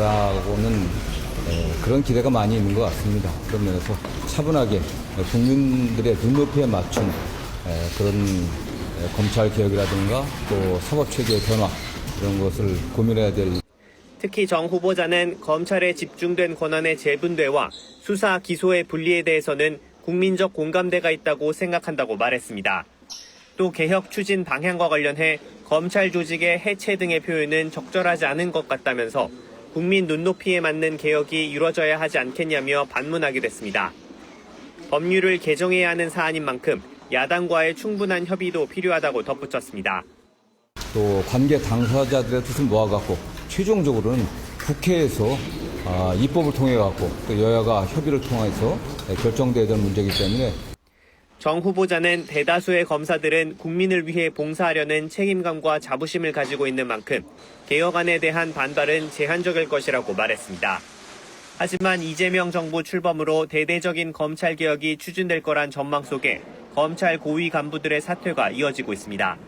바라고는 에, 그런 기대가 많이 있는 것 같습니다. 그런 면에서 차분하게 국민들의 눈높이에 맞춘 에, 그런 에, 검찰 개혁이라든가 또 사법 체계의 변화 이런 것을 고민해야 될 특히 정 후보자는 검찰의 집중된 권한의 재분배와 수사 기소의 분리에 대해서는 국민적 공감대가 있다고 생각한다고 말했습니다. 또 개혁 추진 방향과 관련해 검찰 조직의 해체 등의 표현은 적절하지 않은 것 같다면서 국민 눈높이에 맞는 개혁이 이루어져야 하지 않겠냐며 반문하기도 했습니다. 법률을 개정해야 하는 사안인 만큼 야당과의 충분한 협의도 필요하다고 덧붙였습니다. 또 관계 당사자들의 뜻을 모아갖고 최종적으로는 국회에서 아, 입법을 통해 갖고 또 여야가 협의를 통해서 결정돼야 될 문제이기 때문에 정 후보자는 대다수의 검사들은 국민을 위해 봉사하려는 책임감과 자부심을 가지고 있는 만큼 개혁안에 대한 반발은 제한적일 것이라고 말했습니다. 하지만 이재명 정부 출범으로 대대적인 검찰 개혁이 추진될 거란 전망 속에 검찰 고위 간부들의 사퇴가 이어지고 있습니다.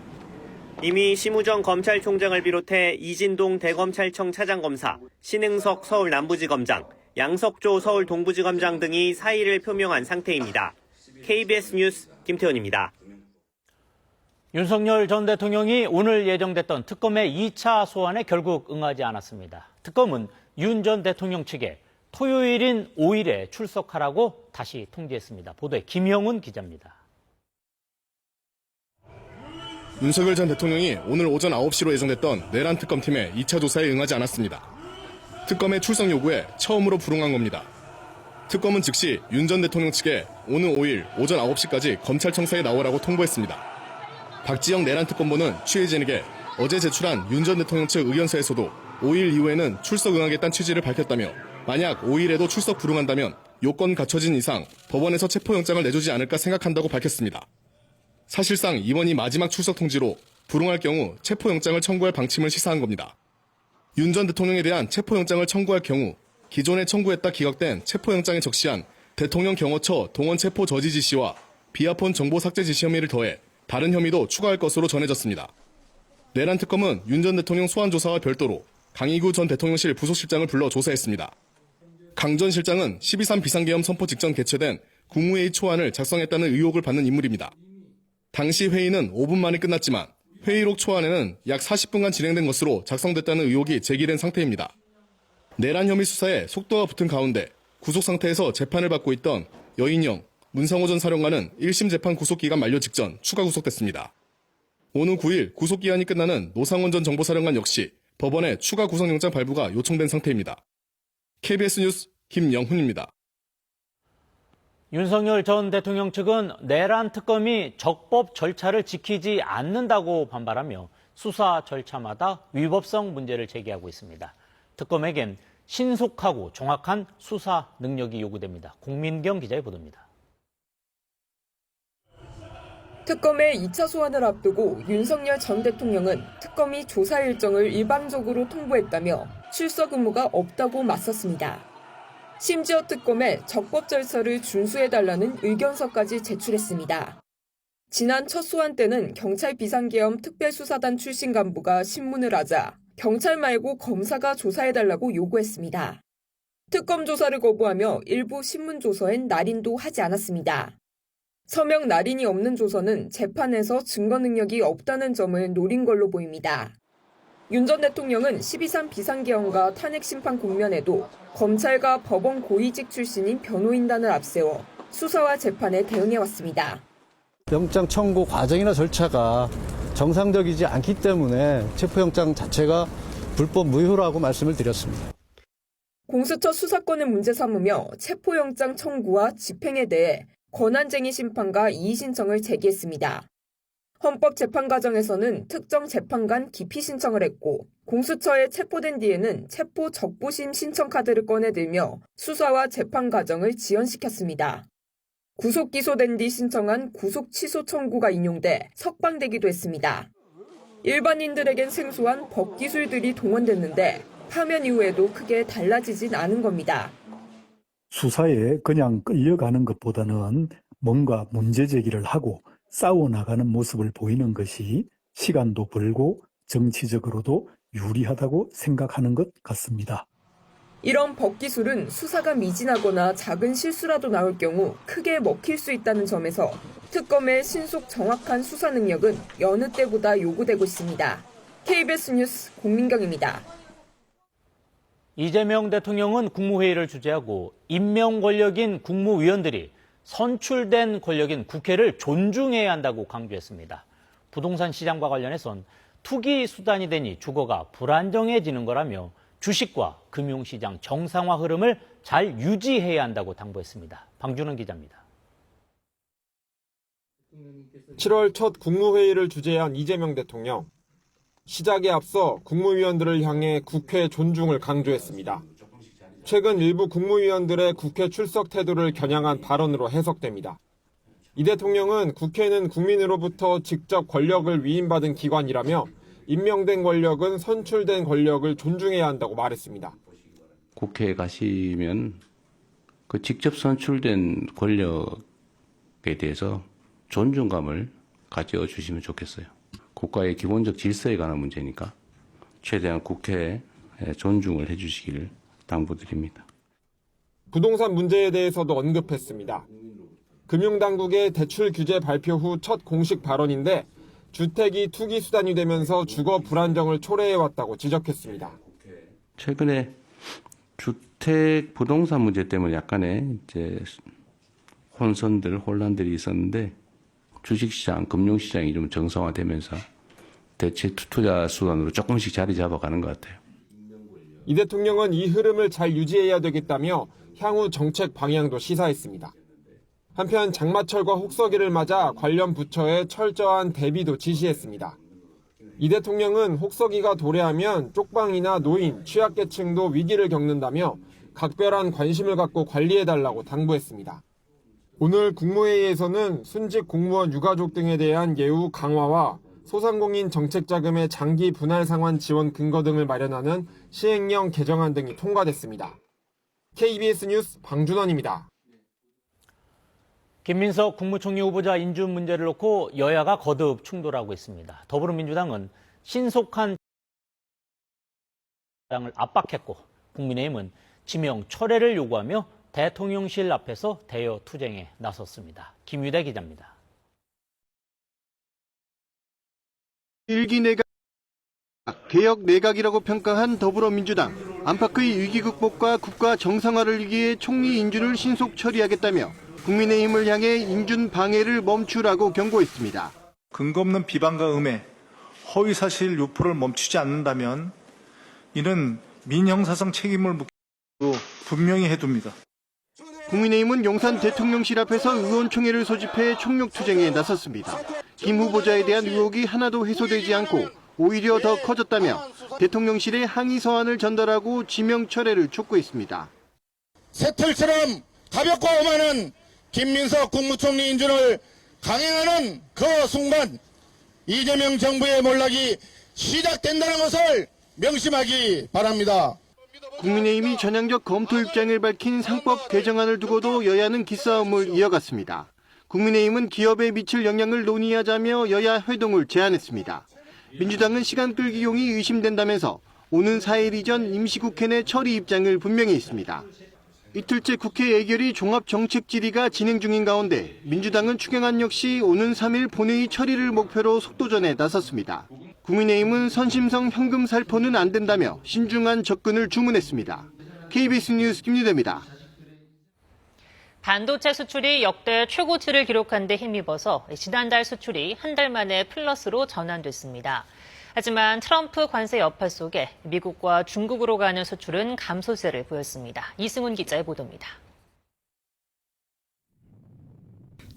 이미 심우정 검찰총장을 비롯해 이진동 대검찰청 차장검사, 신흥석 서울 남부지검장, 양석조 서울 동부지검장 등이 사의를 표명한 상태입니다. KBS 뉴스 김태훈입니다. 윤석열 전 대통령이 오늘 예정됐던 특검의 2차 소환에 결국 응하지 않았습니다. 특검은 윤 전 대통령 측에 토요일인 5일에 출석하라고 다시 통지했습니다. 보도에 김형훈 기자입니다. 윤석열 전 대통령이 오늘 오전 9시로 예정됐던 내란 특검팀의 2차 조사에 응하지 않았습니다. 특검의 출석 요구에 처음으로 불응한 겁니다. 특검은 즉시 윤 전 대통령 측에 오늘 5일 오전 9시까지 검찰청사에 나오라고 통보했습니다. 박지영 내란 특검보는 취재진에게 어제 제출한 윤 전 대통령 측 의견서에서도 5일 이후에는 출석 응하겠다는 취지를 밝혔다며 만약 5일에도 출석 불응한다면 요건 갖춰진 이상 법원에서 체포영장을 내주지 않을까 생각한다고 밝혔습니다. 사실상 이번이 마지막 출석 통지로 불응할 경우 체포영장을 청구할 방침을 시사한 겁니다. 윤 전 대통령에 대한 체포영장을 청구할 경우 기존에 청구했다 기각된 체포영장에 적시한 대통령 경호처 동원 체포 저지 지시와 비아폰 정보 삭제 지시 혐의를 더해 다른 혐의도 추가할 것으로 전해졌습니다. 내란 특검은 윤 전 대통령 소환 조사와 별도로 강희구 전 대통령실 부속실장을 불러 조사했습니다. 강 전 실장은 12.3 비상계엄 선포 직전 개최된 국무회의 초안을 작성했다는 의혹을 받는 인물입니다. 당시 회의는 5분 만에 끝났지만 회의록 초안에는 약 40분간 진행된 것으로 작성됐다는 의혹이 제기된 상태입니다. 내란 혐의 수사에 속도가 붙은 가운데 구속 상태에서 재판을 받고 있던 여인영, 문상호 전 사령관은 1심 재판 구속기간 만료 직전 추가 구속됐습니다. 오는 9일 구속기한이 끝나는 노상원 전 정보사령관 역시 법원에 추가 구속영장 발부가 요청된 상태입니다. KBS 뉴스 김영훈입니다. 윤석열 전 대통령 측은 내란 특검이 적법 절차를 지키지 않는다고 반발하며 수사 절차마다 위법성 문제를 제기하고 있습니다. 특검에겐 신속하고 정확한 수사 능력이 요구됩니다. 공민경 기자의 보도입니다. 특검의 2차 소환을 앞두고 윤석열 전 대통령은 특검이 조사 일정을 일방적으로 통보했다며 출석 의무가 없다고 맞섰습니다. 심지어 특검에 적법 절차를 준수해달라는 의견서까지 제출했습니다. 지난 첫 소환 때는 경찰 비상계엄 특별수사단 출신 간부가 신문을 하자 경찰 말고 검사가 조사해달라고 요구했습니다. 특검 조사를 거부하며 일부 신문 조서엔 날인도 하지 않았습니다. 서명 날인이 없는 조서는 재판에서 증거 능력이 없다는 점을 노린 걸로 보입니다. 윤 전 대통령은 12.3 비상계엄과 탄핵 심판 국면에도 검찰과 법원 고위직 출신인 변호인단을 앞세워 수사와 재판에 대응해왔습니다. 영장 청구 과정이나 절차가 정상적이지 않기 때문에 체포영장 자체가 불법 무효라고 말씀을 드렸습니다. 공수처 수사권을 문제 삼으며 체포영장 청구와 집행에 대해 권한쟁의 심판과 이의 신청을 제기했습니다. 헌법 재판 과정에서는 특정 재판관 기피 신청을 했고 공수처에 체포된 뒤에는 체포 적부심 신청 카드를 꺼내들며 수사와 재판 과정을 지연시켰습니다. 구속 기소된 뒤 신청한 구속 취소 청구가 인용돼 석방되기도 했습니다. 일반인들에겐 생소한 법 기술들이 동원됐는데 파면 이후에도 크게 달라지진 않은 겁니다. 수사에 그냥 끌려가는 것보다는 뭔가 문제 제기를 하고 싸워나가는 모습을 보이는 것이 시간도 벌고 정치적으로도 유리하다고 생각하는 것 같습니다. 이런 법 기술은 수사가 미진하거나 작은 실수라도 나올 경우 크게 먹힐 수 있다는 점에서 특검의 신속 정확한 수사 능력은 여느 때보다 요구되고 있습니다. KBS 뉴스 공민경입니다. 이재명 대통령은 국무회의를 주재하고 임명 권력인 국무위원들이 선출된 권력인 국회를 존중해야 한다고 강조했습니다. 부동산 시장과 관련해선 투기 수단이 되니 주거가 불안정해지는 거라며 주식과 금융시장 정상화 흐름을 잘 유지해야 한다고 당부했습니다. 방준원 기자입니다. 7월 첫 국무회의를 주재한 이재명 대통령. 시작에 앞서 국무위원들을 향해 국회 존중을 강조했습니다. 최근 일부 국무위원들의 국회 출석 태도를 겨냥한 발언으로 해석됩니다. 이 대통령은 국회는 국민으로부터 직접 권력을 위임받은 기관이라며 임명된 권력은 선출된 권력을 존중해야 한다고 말했습니다. 국회에 가시면 그 직접 선출된 권력에 대해서 존중감을 가져 주시면 좋겠어요. 국가의 기본적 질서에 관한 문제니까 최대한 국회에 존중을 해 주시기를 당부드립니다. 부동산 문제에 대해서도 언급했습니다. 금융당국의 대출 규제 발표 후 첫 공식 발언인데 주택이 투기 수단이 되면서 주거 불안정을 초래해왔다고 지적했습니다. 최근에 주택 부동산 문제 때문에 약간의 이제 혼선들, 혼란들이 있었는데 주식시장, 금융시장이 좀 정상화되면서 대체 투자 수단으로 조금씩 자리 잡아가는 것 같아요. 이 대통령은 이 흐름을 잘 유지해야 되겠다며 향후 정책 방향도 시사했습니다. 한편 장마철과 혹서기를 맞아 관련 부처에 철저한 대비도 지시했습니다. 이 대통령은 혹서기가 도래하면 쪽방이나 노인, 취약계층도 위기를 겪는다며 각별한 관심을 갖고 관리해달라고 당부했습니다. 오늘 국무회의에서는 순직 공무원 유가족 등에 대한 예우 강화와 소상공인 정책자금의 장기 분할 상환 지원 근거 등을 마련하는 시행령 개정안 등이 통과됐습니다. KBS 뉴스 방준원입니다. 김민석 국무총리 후보자 인준 문제를 놓고 여야가 거듭 충돌하고 있습니다. 더불어민주당은 신속한 당을 압박했고 국민의힘은 지명 철회를 요구하며 대통령실 앞에서 대여 투쟁에 나섰습니다. 김유대 기자입니다. 일기 내각 개혁 내각이라고 평가한 더불어민주당 안팎의 위기 극복과 국가 정상화를 위해 총리 인준을 신속 처리하겠다며 국민의힘을 향해 인준 방해를 멈추라고 경고했습니다. 근거 없는 비방과 음해, 허위 사실 유포를 멈추지 않는다면 이는 민형사상 책임을 묻기로 분명히 해둡니다. 국민의힘은 용산 대통령실 앞에서 의원총회를 소집해 총력투쟁에 나섰습니다. 김 후보자에 대한 의혹이 하나도 해소되지 않고 오히려 더 커졌다며 대통령실에 항의 서한을 전달하고 지명 철회를 촉구했습니다. 새털처럼 가볍고 오만한 김민석 국무총리 인준을 강행하는 그 순간 이재명 정부의 몰락이 시작된다는 것을 명심하기 바랍니다. 국민의힘이 전향적 검토 입장을 밝힌 상법 개정안을 두고도 여야는 기싸움을 이어갔습니다. 국민의힘은 기업에 미칠 영향을 논의하자며 여야 회동을 제안했습니다. 민주당은 시간 끌기용이 의심된다면서 오는 4일 이전 임시국회 내 처리 입장을 분명히 했습니다. 이틀째 국회 예결위 종합정책질의가 진행 중인 가운데 민주당은 추경안 역시 오는 3일 본회의 처리를 목표로 속도전에 나섰습니다. 국민의힘은 선심성 현금 살포는 안 된다며 신중한 접근을 주문했습니다. KBS 뉴스 김유대입니다. 반도체 수출이 역대 최고치를 기록한 데 힘입어서 지난달 수출이 한 달 만에 플러스로 전환됐습니다. 하지만 트럼프 관세 여파 속에 미국과 중국으로 가는 수출은 감소세를 보였습니다. 이승훈 기자의 보도입니다.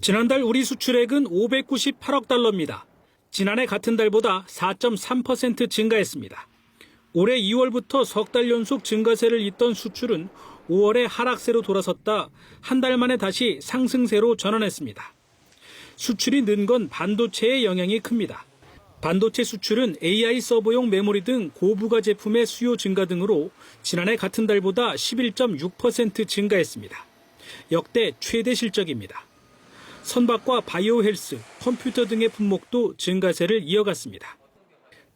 지난달 우리 수출액은 598억 달러입니다. 지난해 같은 달보다 4.3% 증가했습니다. 올해 2월부터 석 달 연속 증가세를 잇던 수출은 5월에 하락세로 돌아섰다 한 달 만에 다시 상승세로 전환했습니다. 수출이 는 건 반도체의 영향이 큽니다. 반도체 수출은 AI 서버용 메모리 등 고부가 제품의 수요 증가 등으로 지난해 같은 달보다 11.6% 증가했습니다. 역대 최대 실적입니다. 선박과 바이오 헬스, 컴퓨터 등의 품목도 증가세를 이어갔습니다.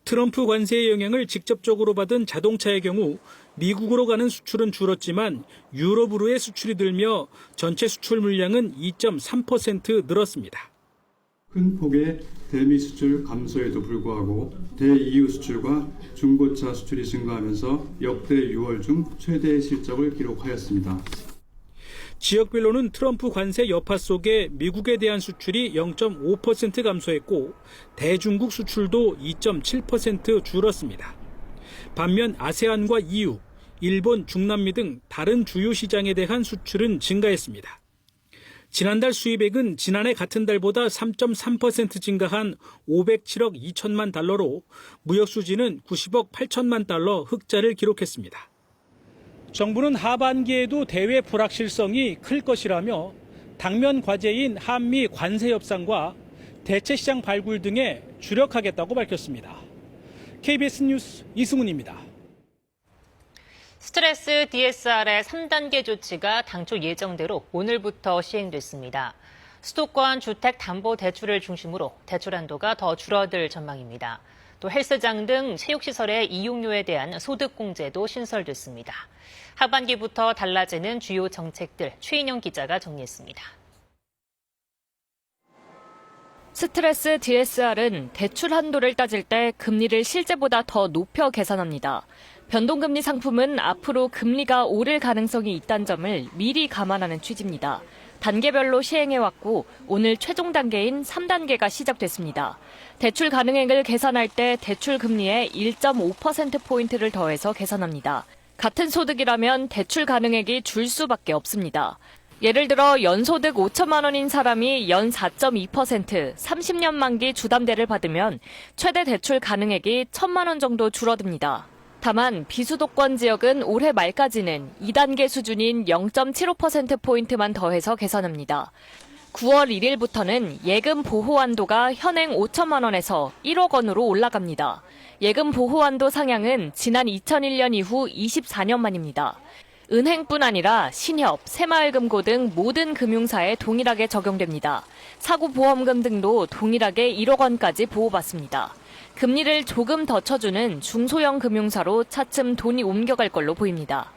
트럼프 관세의 영향을 직접적으로 받은 자동차의 경우 미국으로 가는 수출은 줄었지만 유럽으로의 수출이 늘며 전체 수출 물량은 2.3% 늘었습니다. 큰 폭의 대미 수출 감소에도 불구하고 대EU 수출과 중고차 수출이 증가하면서 역대 6월 중 최대 실적을 기록하였습니다. 지역별로는 트럼프 관세 여파 속에 미국에 대한 수출이 0.5% 감소했고 대중국 수출도 2.7% 줄었습니다. 반면 아세안과 EU, 일본, 중남미 등 다른 주요 시장에 대한 수출은 증가했습니다. 지난달 수입액은 지난해 같은 달보다 3.3% 증가한 507억 2천만 달러로 무역 수지는 90억 8천만 달러 흑자를 기록했습니다. 정부는 하반기에도 대외 불확실성이 클 것이라며 당면 과제인 한미 관세 협상과 대체 시장 발굴 등에 주력하겠다고 밝혔습니다. KBS 뉴스 이승훈입니다. 스트레스 DSR의 3단계 조치가 당초 예정대로 오늘부터 시행됐습니다. 수도권 주택 담보 대출을 중심으로 대출 한도가 더 줄어들 전망입니다. 또 헬스장 등 체육시설의 이용료에 대한 소득공제도 신설됐습니다. 하반기부터 달라지는 주요 정책들 최인영 기자가 정리했습니다. 스트레스 DSR은 대출 한도를 따질 때 금리를 실제보다 더 높여 계산합니다. 변동금리 상품은 앞으로 금리가 오를 가능성이 있다는 점을 미리 감안하는 취지입니다. 단계별로 시행해왔고 오늘 최종 단계인 3단계가 시작됐습니다. 대출 가능액을 계산할 때 대출 금리에 1.5%포인트를 더해서 계산합니다. 같은 소득이라면 대출 가능액이 줄 수밖에 없습니다. 예를 들어 연소득 5천만 원인 사람이 연 4.2% 30년 만기 주담대를 받으면 최대 대출 가능액이 1천만 원 정도 줄어듭니다. 다만 비수도권 지역은 올해 말까지는 2단계 수준인 0.75%포인트만 더해서 계산합니다. 9월 1일부터는 예금 보호 한도가 현행 5천만 원에서 1억 원으로 올라갑니다. 예금 보호 한도 상향은 지난 2001년 이후 24년 만입니다. 은행뿐 아니라 신협, 새마을금고 등 모든 금융사에 동일하게 적용됩니다. 사고보험금 등도 동일하게 1억 원까지 보호받습니다. 금리를 조금 더 쳐주는 중소형 금융사로 차츰 돈이 옮겨갈 걸로 보입니다.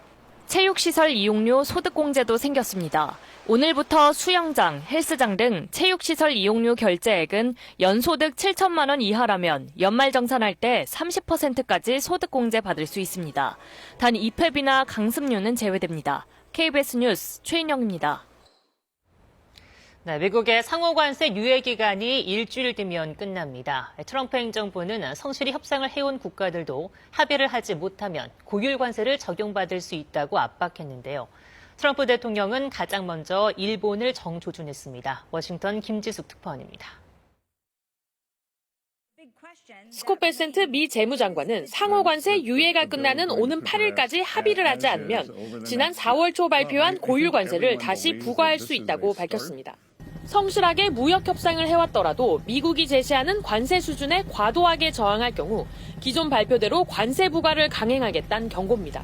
체육시설 이용료 소득공제도 생겼습니다. 오늘부터 수영장, 헬스장 등 체육시설 이용료 결제액은 연소득 7천만 원 이하라면 연말정산할 때 30%까지 소득공제 받을 수 있습니다. 단 입회비나 강습료는 제외됩니다. KBS 뉴스 최인영입니다. 네, 미국의 상호관세 유예 기간이 일주일 뒤면 끝납니다. 트럼프 행정부는 성실히 협상을 해온 국가들도 합의를 하지 못하면 고율 관세를 적용받을 수 있다고 압박했는데요. 트럼프 대통령은 가장 먼저 일본을 정조준했습니다. 워싱턴 김지숙 특파원입니다. 스콧 베센트 미 재무장관은 상호관세 유예가 끝나는 오는 8일까지 합의를 하지 않으면 지난 4월 초 발표한 고율 관세를 다시 부과할 수 있다고 밝혔습니다. 성실하게 무역 협상을 해왔더라도 미국이 제시하는 관세 수준에 과도하게 저항할 경우 기존 발표대로 관세 부과를 강행하겠다는 경고입니다.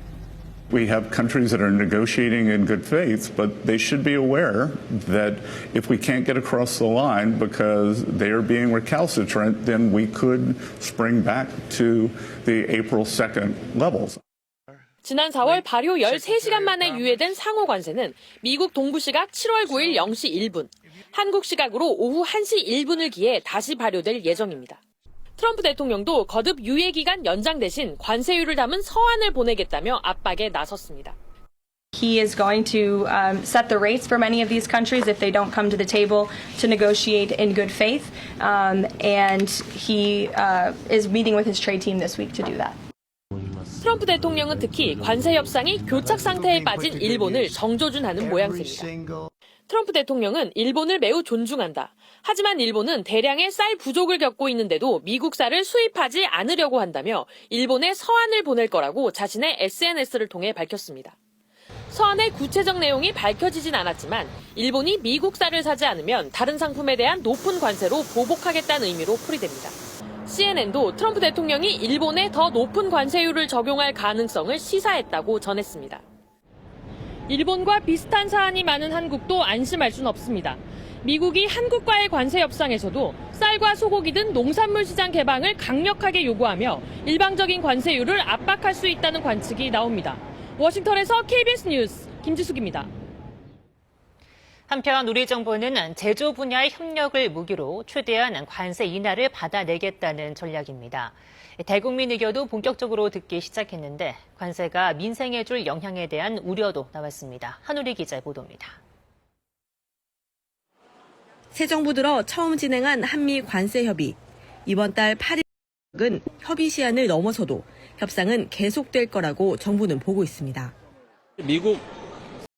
We have countries that are negotiating in good faith, but they should be aware that if we can't get across the line because they are being recalcitrant, then we could spring back to the April 2nd levels. 지난 4월 발효 13시간 만에 유예된 상호 관세는 미국 동부 시각 7월 9일 0시 1분, 한국 시각으로 오후 1시 1분을 기해 다시 발효될 예정입니다. 트럼프 대통령도 거듭 유예 기간 연장 대신 관세율을 담은 서한을 보내겠다며 압박에 나섰습니다. He is going to um, set the rates for many of these countries if they don't come to the table to negotiate in good faith. Um, and he uh, is meeting with his trade team this week to do that. 트럼프 대통령은 특히 관세 협상이 교착 상태에 빠진 일본을 정조준하는 모양새입니다. 트럼프 대통령은 일본을 매우 존중한다. 하지만 일본은 대량의 쌀 부족을 겪고 있는데도 미국 쌀을 수입하지 않으려고 한다며 일본에 서한을 보낼 거라고 자신의 SNS를 통해 밝혔습니다. 서한의 구체적 내용이 밝혀지진 않았지만 일본이 미국 쌀을 사지 않으면 다른 상품에 대한 높은 관세로 보복하겠다는 의미로 풀이됩니다. CNN도 트럼프 대통령이 일본에 더 높은 관세율을 적용할 가능성을 시사했다고 전했습니다. 일본과 비슷한 사안이 많은 한국도 안심할 순 없습니다. 미국이 한국과의 관세 협상에서도 쌀과 소고기 등 농산물 시장 개방을 강력하게 요구하며 일방적인 관세율을 압박할 수 있다는 관측이 나옵니다. 워싱턴에서 KBS 뉴스 김지숙입니다. 한편 우리 정부는 제조 분야의 협력을 무기로 최대한 관세 인하를 받아내겠다는 전략입니다. 대국민 의견도 본격적으로 듣기 시작했는데 관세가 민생에 줄 영향에 대한 우려도 나왔습니다. 한우리 기자의 보도입니다. 새 정부 들어 처음 진행한 한미 관세 협의. 이번 달 8일은 협의 시한을 넘어서도 협상은 계속될 거라고 정부는 보고 있습니다. 미국